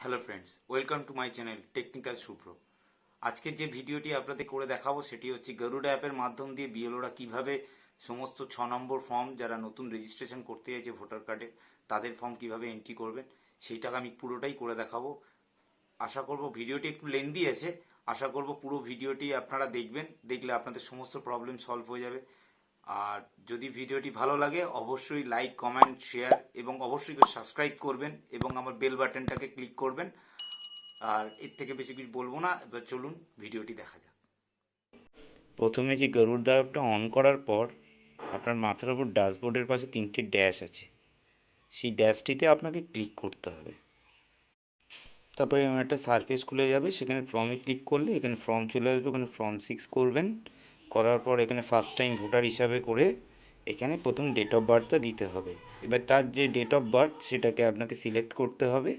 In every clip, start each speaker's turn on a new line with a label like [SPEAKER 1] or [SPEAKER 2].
[SPEAKER 1] Hello friends welcome to my channel technical সুপ্র আজকে যে ভিডিওটি আপনাদের করে দেখাবো সেটি হচ্ছে গরুড় অ্যাপের মাধ্যম দিয়ে বিএলওরা কীভাবে সমস্ত ছ নম্বর ফর্ম যারা নতুন রেজিস্ট্রেশন করতে চাইছে ভোটার কার্ডে তাদের ফর্ম কীভাবে এন্ট্রি করবেন, সেইটাকে আমি পুরোটাই করে দেখাবো। আশা করব ভিডিওটি একটু লেন্দি আছে, আশা করব পুরো ভিডিওটি আপনারা দেখবেন, দেখলে আপনাদের সমস্ত প্রবলেম সলভ হয়ে যাবে। আর যদি ভিডিওটি ভালো লাগে, অবশ্যই লাইক কমেন্ট শেয়ার এবং অবশ্যই সাবস্ক্রাইব করবেন এবং আমার বেল বাটনটাকে ক্লিক করবেন। আর এর থেকে বেশি কিছু বলব না, এবার চলুন ভিডিওটি দেখা যাক। প্রথমে যে গরুর ড্রাইভটা অন করার পর আপনার মাথার উপর ড্যাশবোর্ডের পাশে তিনটে ড্যাশ আছে। সেই ড্যাশটিতে আপনাকে ক্লিক করতে হবে। তারপরে একটা সারফেস খুলে যাবে, সেখানে ফর্মে ক্লিক করলে এখানে ফর্ম চলে আসবে, ওখানে ফর্ম সিক্স করবেন। করার পর এখানে ফার্স্ট টাইম ভোটার হিসাবে করে এখানে প্রথম ডেট অফ বার্থটা দিতে হবে। এবার তার যে ডেট অফ বার্থ সেটাকে আপনাকে সিলেক্ট করতে হবে।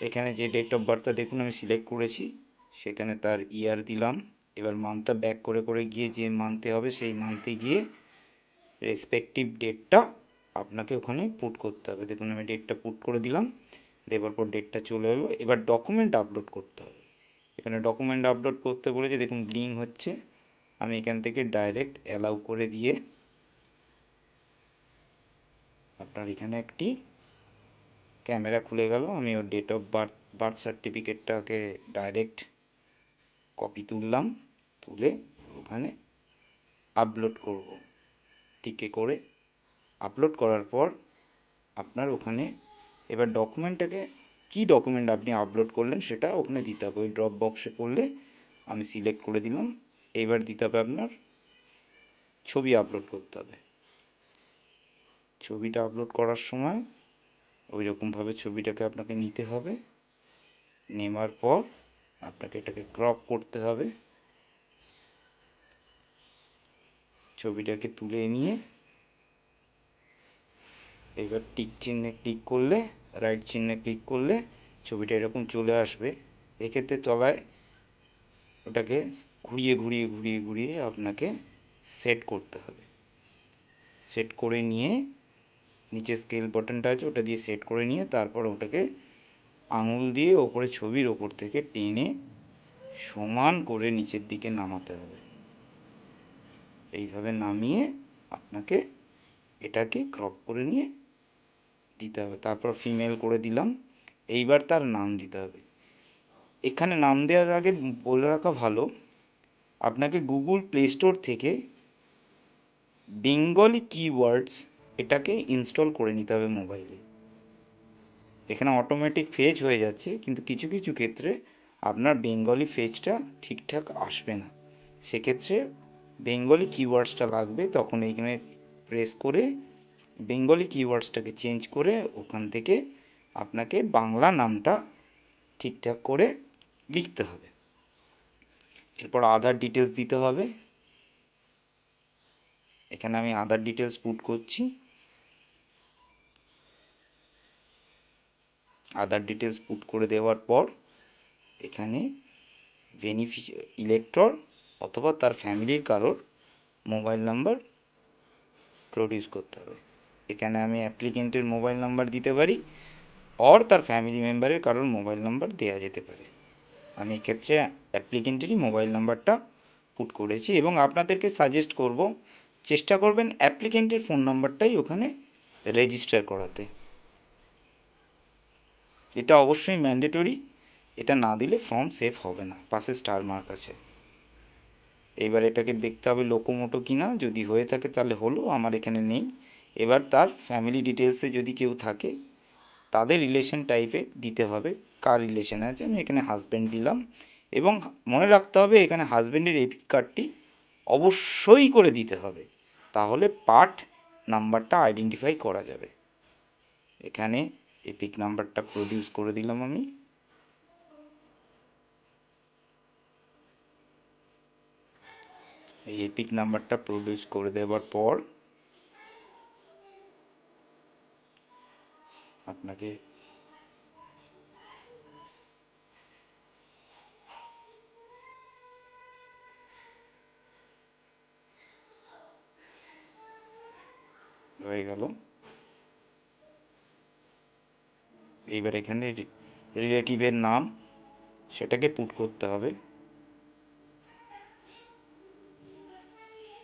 [SPEAKER 1] এখানে যে ডেট অফ বার্থটা দেখুন, আমি সিলেক্ট করেছি। সেখানে তার ইয়ার দিলাম। এবার মান্থটা ব্যাক করে করে গিয়ে যে মান্থে হবে, সেই মান্থে গিয়ে রেসপেক্টিভ ডেটটা আপনাকে ওখানে পুট করতে হবে। দেখুন, আমি ডেটটা পুট করে দিলাম। দেওয়ার পর ডেটটা চলে এলো। এবার ডকুমেন্ট আপলোড করতে হবে। এখানে ডকুমেন্ট আপলোড করতে বলেছে, দেখুন ব্লিং হচ্ছে। আমি এখান থেকে ডাইরেক্ট অ্যালাউ করে দিয়ে আপনার এখানে একটি ক্যামেরা খুলে গেল। আমি ওর ডেট অফ বার্থ বার্থ সার্টিফিকেটটাকে ডাইরেক্ট কপি তুললাম, তুলে ওখানে আপলোড করব। টিকে করে আপলোড করার পর আপনার ওখানে এবার ডকুমেন্টটাকে কী ডকুমেন্ট আপনি আপলোড করলেন সেটা ওখানে দিতে হবে। ওই ড্রপ বক্সে করলে আমি সিলেক্ট করে দিলাম। এইবার দিতে হবে আপনার ছবি আপলোড করতে হবে। ছবিটা আপলোড করার সময় ওই রকমভাবে ছবিটাকে আপনাকে নিতে হবে। নেওয়ার পর আপনাকে এটাকে ক্রপ করতে হবে। ছবিটাকে তুলে নিয়ে এবার টিক চিহ্নে ক্লিক করলে রাইট চিহ্নে ক্লিক করলে ছবিটা এরকম চলে আসবে। এক্ষেত্রে তলায় ওটাকে ঘুরিয়ে ঘুরিয়ে ঘুরিয়ে ঘুরিয়ে আপনাকে সেট করতে হবে। সেট করে নিয়ে নিচে স্কেল বাটনটা আছে, ওটা দিয়ে সেট করে নিয়ে তারপর ওটাকে আঙুল দিয়ে ওপরে ছবির ওপর থেকে টেনে সমান করে নিচের দিকে নামাতে হবে। এইভাবে নামিয়ে আপনাকে এটাকে ক্রপ করে নিয়ে দিতে হবে। তারপর ফিমেল করে দিলাম। এইবার তার নাম দিতে হবে। এখানে নাম দেওয়ার আগে বলে রাখা ভালো, আপনাকে গুগল প্লে স্টোর থেকে বেঙ্গলি কিওয়ার্ডস এটাকে ইনস্টল করে নিতে হবে মোবাইলে এখানে অটোমেটিক ফেজ হয়ে যাচ্ছে, কিন্তু কিছু কিছু ক্ষেত্রে আপনার বেঙ্গলি ফেজটা ঠিকঠাক আসবে না। সেক্ষেত্রে বেঙ্গলি কিওয়ার্ডসটা লাগবে, তখন এইখানে প্রেস করে বেঙ্গলি কিওয়ার্ডসটাকে চেঞ্জ করে ওখান থেকে আপনাকে বাংলা নামটা ঠিকঠাক করে লিখতে হবে। এরপর আধার ডিটেলস দিতে হবে। এখানে আমি আধার ডিটেলস পুট করছি। আধার ডিটেলস পুট করে দেওয়ার পর এখানে বেনিফি ইলেক্টর অথবা তার ফ্যামিলির কারোর মোবাইল নাম্বার প্রডিউস করতে হবে। এখানে আমি অ্যাপ্লিকেন্টের মোবাইল নাম্বার দিতে পারি অর তার ফ্যামিলি মেম্বারের কারোর মোবাইল নাম্বার দেওয়া যেতে পারে। আমি এক্ষেত্রে অ্যাপ্লিকেন্টেরই মোবাইল নাম্বারটা পুট করেছি এবং আপনাদেরকে সাজেস্ট করব, চেষ্টা করবেন অ্যাপ্লিকেন্টের ফোন নাম্বারটাই ওখানে রেজিস্টার করাতে। এটা অবশ্যই ম্যান্ডেটরি এটা না দিলে ফর্ম সেভ হবে না, পাশে স্টার মার্ক আছে। এইবার এটাকে দেখতে হবে লোকোমোটো কিনা, যদি হয়ে থাকে তাহলে হলো, আমার এখানে নেই। এবার তার ফ্যামিলি ডিটেলসে যদি কেউ থাকে, তাদের রিলেশন টাইপে দিতে হবে। কার রিলেশন আছে, আমি এখানে হাজব্যান্ড দিলাম। এবং মনে রাখতে হবে, এখানে হাজব্যান্ডের এপিক কার্ডটি অবশ্যই করে দিতে হবে। তাহলে পার্ট নাম্বারটা আইডেন্টিফাই করা যাবে। এখানে এপিক নাম্বারটা প্রডিউস করে দিলাম আমি। এই এপিক নাম্বারটা প্রডিউস করে দেওয়ার পর আপনাকে হয়ে গেল এইবার এখানে রিলেটিভের নাম, সেটাকে পুট করতে হবে।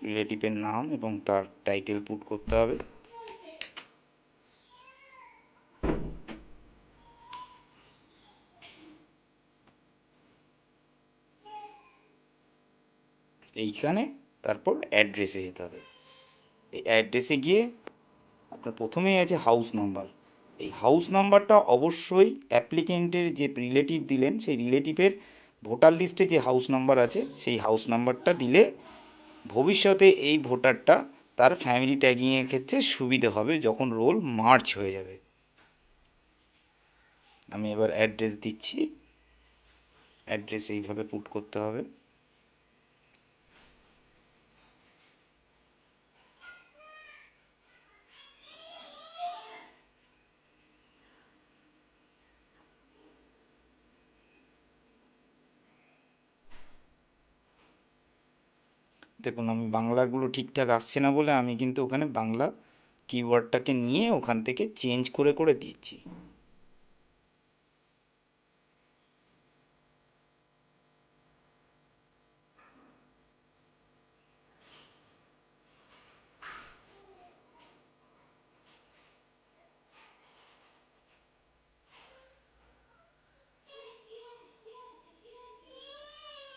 [SPEAKER 1] রিলেটিভের নাম এবং তার টাইটেল পুট করতে হবে। এইখানে তারপর অ্যাড্রেসে যেতে হবে। এই অ্যাড্রেসে গিয়ে আপনার প্রথমেই আছে হাউস নাম্বার এই হাউস নাম্বারটা অবশ্যই অ্যাপ্লিকেন্টের যে রিলেটিভ দিলেন, সেই রিলেটিভের ভোটার লিস্টে যে হাউস নাম্বার আছে, সেই হাউস নাম্বারটা দিলে ভবিষ্যতে এই ভোটারটা তার ফ্যামিলি ট্যাগিংয়ের ক্ষেত্রে সুবিধে হবে যখন রোল মার্চ হয়ে যাবে। আমি এবার অ্যাড্রেস দিচ্ছি। অ্যাড্রেস এইভাবে পুট করতে হবে। দেখুন, আমি বাংলাগুলো ঠিকঠাক আসছে না বলে আমি কিন্তু ওখানে বাংলা কিওয়ার্ডটাকে নিয়ে ওখান থেকে চেঞ্জ করে করে দিচ্ছি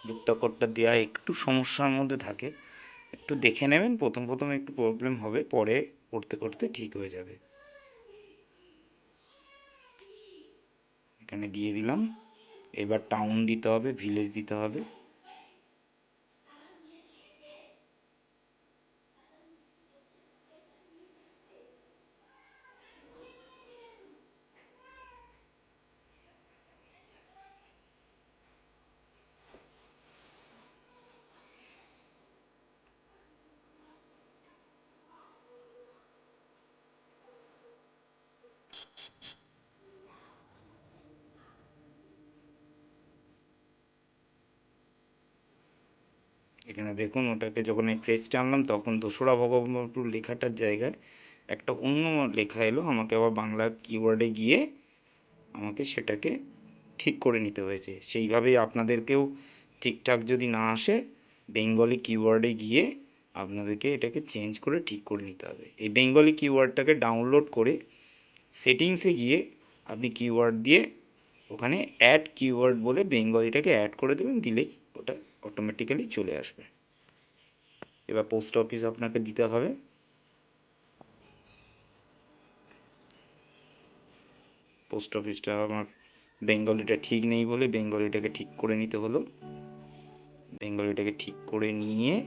[SPEAKER 1] যুক্তাক্ষরটা দেওয়া একটু সমস্যার মধ্যে থাকে, একটু দেখে নেবেন, প্রথম প্রথম একটু প্রবলেম হবে, পরে করতে করতে ঠিক হয়ে যাবে। এখানে দিয়ে দিলাম, এবার টাউন দিতে হবে ভিলেজ দিতে হবে। এখানে দেখুন ওটাকে যখন এই ফ্রেজ টানলাম তখন দোসরা ভগবানপুর লেখাটার জায়গায় একটা অন্য লেখা এলো, আমাকে আবার বাংলা কিওয়ার্ডে গিয়ে আমাকে সেটাকে ঠিক করে নিতে হয়েছে। সেইভাবেই আপনাদেরকেও ঠিকঠাক যদি না আসে বেঙ্গলি কিওয়ার্ডে গিয়ে আপনাদেরকে এটাকে চেঞ্জ করে ঠিক করে নিতে হবে। এই বেঙ্গলি কিওয়ার্ডটাকে ডাউনলোড করে সেটিংসে গিয়ে আপনি কিওয়ার্ড দিয়ে ওখানে অ্যাড কিওয়ার্ড বলে বেঙ্গলিটাকে অ্যাড করে দেবেন, দিলেই ওটা অটোমেটিক্যালি চলে আসবে। এবার পোস্ট অফিস আপনাকে দিতে হবে। পোস্ট অফিসটা আমার বেঙ্গলিটা ঠিক নেই বলে বেঙ্গলিটাকে ঠিক করে নিতে হলো। বেঙ্গলিটাকে ঠিক করে নিয়ে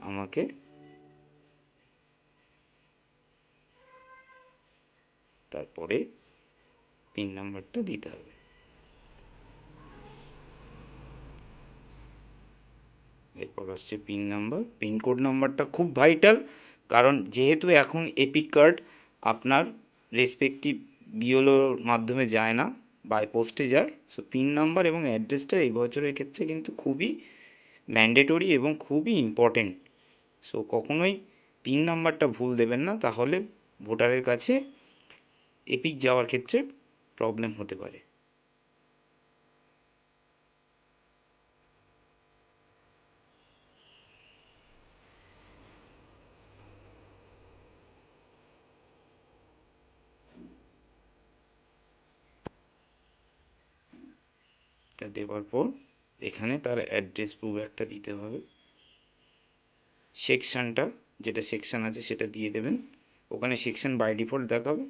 [SPEAKER 1] আমাকে তারপরে পিন নাম্বারটা দিতে হবে। এরপর আসছে পিন নাম্বার পিনকোড নাম্বারটা খুব ভাইটাল কারণ যেহেতু এখন এপিক কার্ড আপনার রেসপেক্টিভ বিওলোর মাধ্যমে যায় না বাই পোস্টে যায়। সো পিন নাম্বার এবং অ্যাড্রেসটা এই বছরের ক্ষেত্রে কিন্তু খুবই ম্যান্ডেটরি এবং খুবই ইম্পর্টেন্ট সো কখনোই পিন নাম্বারটা ভুল দেবেন না, তাহলে ভোটারের কাছে এপিক যাওয়ার ক্ষেত্রে প্রবলেম হতে পারে। এটা দেওয়ার পর এখানে তার অ্যাড্রেস প্রুফ একটা দিতে হবে। সেকশানটা যেটা সেকশান আছে সেটা দিয়ে দেবেন। ওখানে সেকশন বাই ডিফল্ট দেখাবে।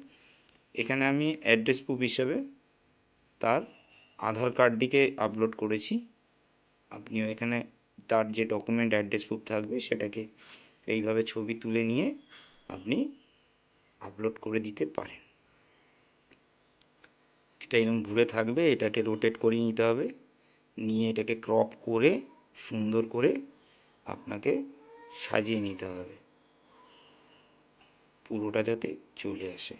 [SPEAKER 1] এখানে আমি অ্যাড্রেস প্রুফ হিসাবে তার আধার কার্ডটিকে আপলোড করেছি। আপনিও এখানে তার যে ডকুমেন্ট অ্যাড্রেস প্রুফ থাকবে সেটাকে এইভাবে ছবি তুলে নিয়ে আপনি আপলোড করে দিতে পারেন। এটা এরকম ঘুরে থাকবে, এটাকে রোটেট করিয়ে নিতে হবে। নিয়ে এটাকে ক্রপ করে, সুন্দর করে আপনাকে সাজিয়ে নিতে হবে। পুরোটা যাতে চলে আসে।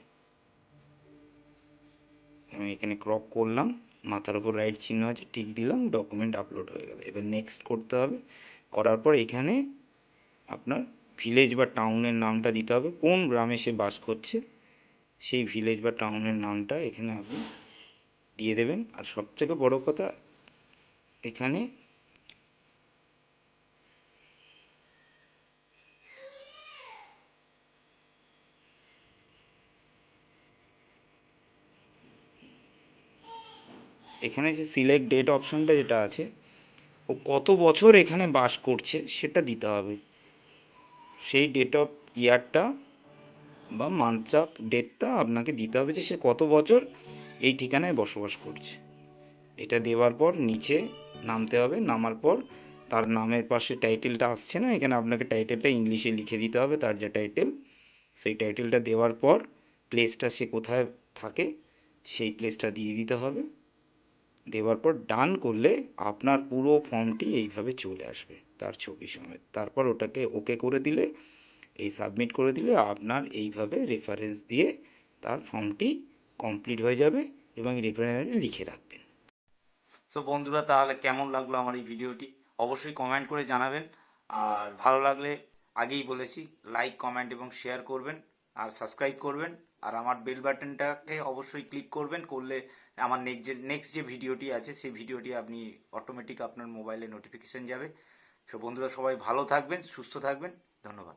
[SPEAKER 1] আমি এখানে ক্রপ করলাম, মাথার উপর রাইট চিহ্ন আছে টিক দিলাম ডকুমেন্ট আপলোড হয়ে গেল। এবার নেক্সট করতে হবে। করার পর এখানে আপনার ভিলেজ বা টাউনের নামটা দিতে হবে। কোন গ্রামে সে বাস করছে, সেই ভিলেজ বা টাউনের নামটা এখানে আপনি দিয়ে দেবেন। আর সব থেকে বড় কথা, এখানে এখানে যে সিলেক্ট ডেট অপশনটা যেটা আছে, ও কত বছর এখানে বাস করছে সেটা দিতে হবে। সেই ডেট অফ ইয়ারটা বা মান্থ অফ ডেটটা আপনাকে দিতে হবে যে সে কত বছর এই ঠিকানায় বসবাস করছে। এটা দেওয়ার পর নিচে নামতে হবে, নামার পর তার নামের পাশে টাইটেলটা আসছে না, এখানে আপনাকে টাইটেলটা ইংলিশে লিখে দিতে হবে তার যে টাইটেল। সেই টাইটেলটা দেওয়ার পর প্লেসটা সে কোথায় থাকে সেই প্লেসটা দিয়ে দিতে হবে। দেওয়ার পর ডান করলে আপনার পুরো ফর্মটি এইভাবে চলে আসবে তার ছবি সমেত তারপর ওটাকে ওকে করে দিলে, এই সাবমিট করে দিলে আপনার এইভাবে রেফারেন্স দিয়ে তার ফর্মটি কমপ্লিট হয়ে যাবে এবং রেফারেন্সে লিখে রাখবেন। সো বন্ধুরা, তাহলে কেমন লাগল আমার এই ভিডিওটি? অবশ্যই কমেন্ট করে জানাবেন। আর ভালো লাগলে আগেই বলেছি লাইক কমেন্ট এবং শেয়ার করবেন। আর সাবস্ক্রাইব করবেন। আর আমার বেল বাটনটাকে অবশ্যই ক্লিক করবেন। করলে আমার নেক্সট যে নেক্সট যে ভিডিওটি আছে, সেই ভিডিওটি আপনি অটোমেটিক আপনার মোবাইলে নোটিফিকেশন যাবে। সো বন্ধুরা, সবাই ভালো থাকবেন, সুস্থ থাকবেন। ধন্যবাদ।